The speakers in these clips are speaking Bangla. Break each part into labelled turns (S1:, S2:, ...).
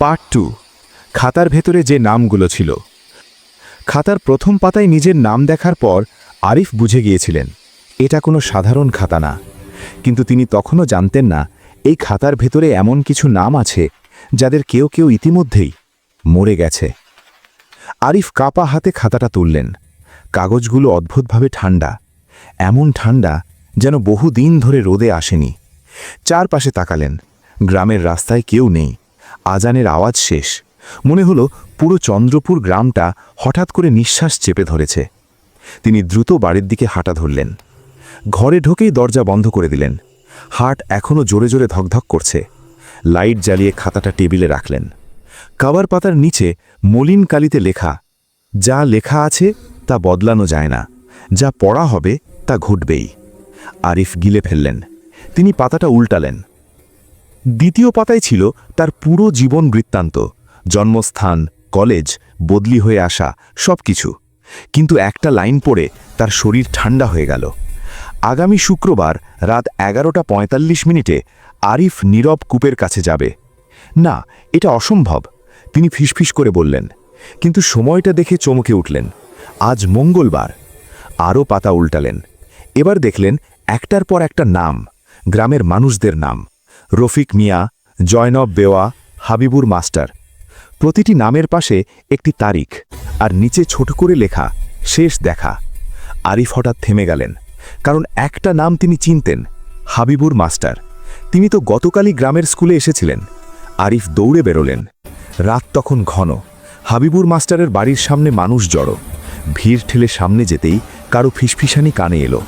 S1: পার্ট টু, খাতার ভেতরে যে নামগুলো ছিল। খাতার প্রথম পাতায় নিজের নাম দেখার পর আরিফ বুঝে গিয়েছিলেন, এটা কোনো সাধারণ খাতা না। কিন্তু তিনি তখনও জানতেন না, এই খাতার ভেতরে এমন কিছু নাম আছে যাদের কেউ কেউ ইতিমধ্যেই মরে গেছে। আরিফ কাপা হাতে খাতাটা তুললেন। কাগজগুলো অদ্ভুতভাবে ঠান্ডা, এমন ঠান্ডা যেন বহু দিন ধরে রোদে আসেনি। চারপাশে তাকালেন, গ্রামের রাস্তায় কেউ নেই। আজানের আওয়াজ শেষ। মনে হলো পুরো চন্দ্রপুর গ্রামটা হঠাৎ করে নিঃশ্বাস চেপে ধরেছে। তিনি দ্রুত বাড়ির দিকে হাঁটা ধরলেন। ঘরে ঢোকেই দরজা বন্ধ করে দিলেন। হাট এখনও জোরে জোরে ধকধক করছে। লাইট জ্বালিয়ে খাতাটা টেবিলে রাখলেন। কাবার পাতার নিচে মলিন কালিতে লেখা, যা লেখা আছে তা বদলানো যায় না। যা পড়া হবে তা ঘটবেই। আরিফ গিলে ফেললেন। তিনি পাতাটা উল্টালেন। দ্বিতীয় পাতায় ছিল তার পুরো জীবন বৃত্তান্ত, জন্মস্থান, কলেজ, বদলি হয়ে আসা সব কিছু কিন্তু একটা লাইন পড়ে তার শরীর ঠান্ডা হয়ে গেল। আগামী শুক্রবার রাত এগারোটা পঁয়তাল্লিশ মিনিটে আরিফ নীরব কূপের কাছে যাবে। না, এটা অসম্ভব, তিনি ফিসফিস করে বললেন। কিন্তু সময়টা দেখে চমকে উঠলেন। আজ মঙ্গলবার। আরও পাতা উল্টালেন। এবার দেখলেন একটার পর একটা নাম, গ্রামের মানুষদের নাম। রফিক মিয়া, জয়নব বেওয়া, হাবিবুর মাস্টার। প্রতিটি নামের পাশে একটি তারিখ আর নিচে ছোট করে লেখা শেষ দেখা। আরিফ হঠাৎ থেমে গেলেন, কারণ একটা নাম তিনি চিনতেন, হাবিবুর মাস্টার। তিনি তো গতকালই গ্রামের স্কুলে এসেছিলেন। আরিফ দৌড়ে বেরোলেন। রাত তখন ঘন। হাবিবুর মাস্টারের বাড়ির সামনে মানুষ জড়ো। ভিড় ঠেলে সামনে যেতেই কারও ফিসফিসানি কানে এলো।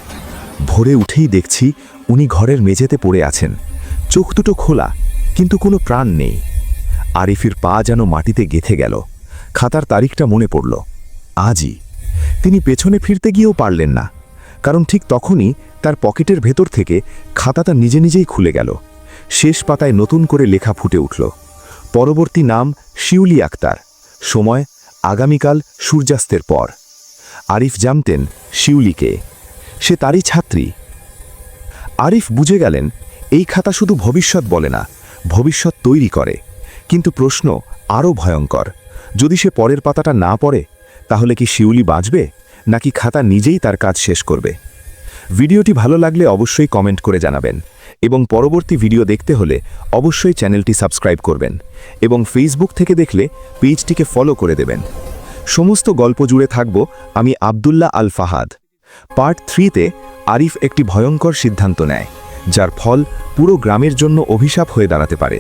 S1: ভোরে উঠেই দেখছি উনি ঘরের মেঝেতে পড়ে আছেন। চোখ দুটো খোলা, কিন্তু কোনো প্রাণ নেই। আরিফের পা যেন মাটিতে গেথে গেল। খাতার তারিখটা মনে পড়ল। আজই। তিনি পেছনে ফিরতে গিয়েও পারলেন না, কারণ ঠিক তখনই তার পকেটের ভেতর থেকে খাতাটা নিজে নিজেই খুলে গেল। শেষ পাতায় নতুন করে লেখা ফুটে উঠল, পরবর্তী নাম শিউলি আক্তার, সময় আগামীকাল সূর্যাস্তের পর। আরিফ জানতেন শিউলিকে। সে তারই ছাত্রী। আরিফ বুঝে গেলেন এই খাতা শুধু ভবিষ্যৎ বলে না, ভবিষ্যৎ তৈরি করে। কিন্তু প্রশ্ন আরও ভয়ঙ্কর, যদি সে পরের পাতাটা না পড়ে, তাহলে কি শিউলি বাঁচবে, নাকি খাতা নিজেই তার কাজ শেষ করবে? ভিডিওটি ভালো লাগলে অবশ্যই কমেন্ট করে জানাবেন, এবং পরবর্তী ভিডিও দেখতে হলে অবশ্যই চ্যানেলটি সাবস্ক্রাইব করবেন, এবং ফেসবুক থেকে দেখলে পেজটিকে ফলো করে দেবেন। সমস্ত গল্প জুড়ে থাকব আমি আবদুল্লাহ আল ফাহাদ। পার্ট থ্রিতে আরিফ একটি ভয়ঙ্কর সিদ্ধান্ত নেয়। যার ফল পুরো গ্রামের জন্য অভিশাপ হয়ে দাঁড়াতে পারে।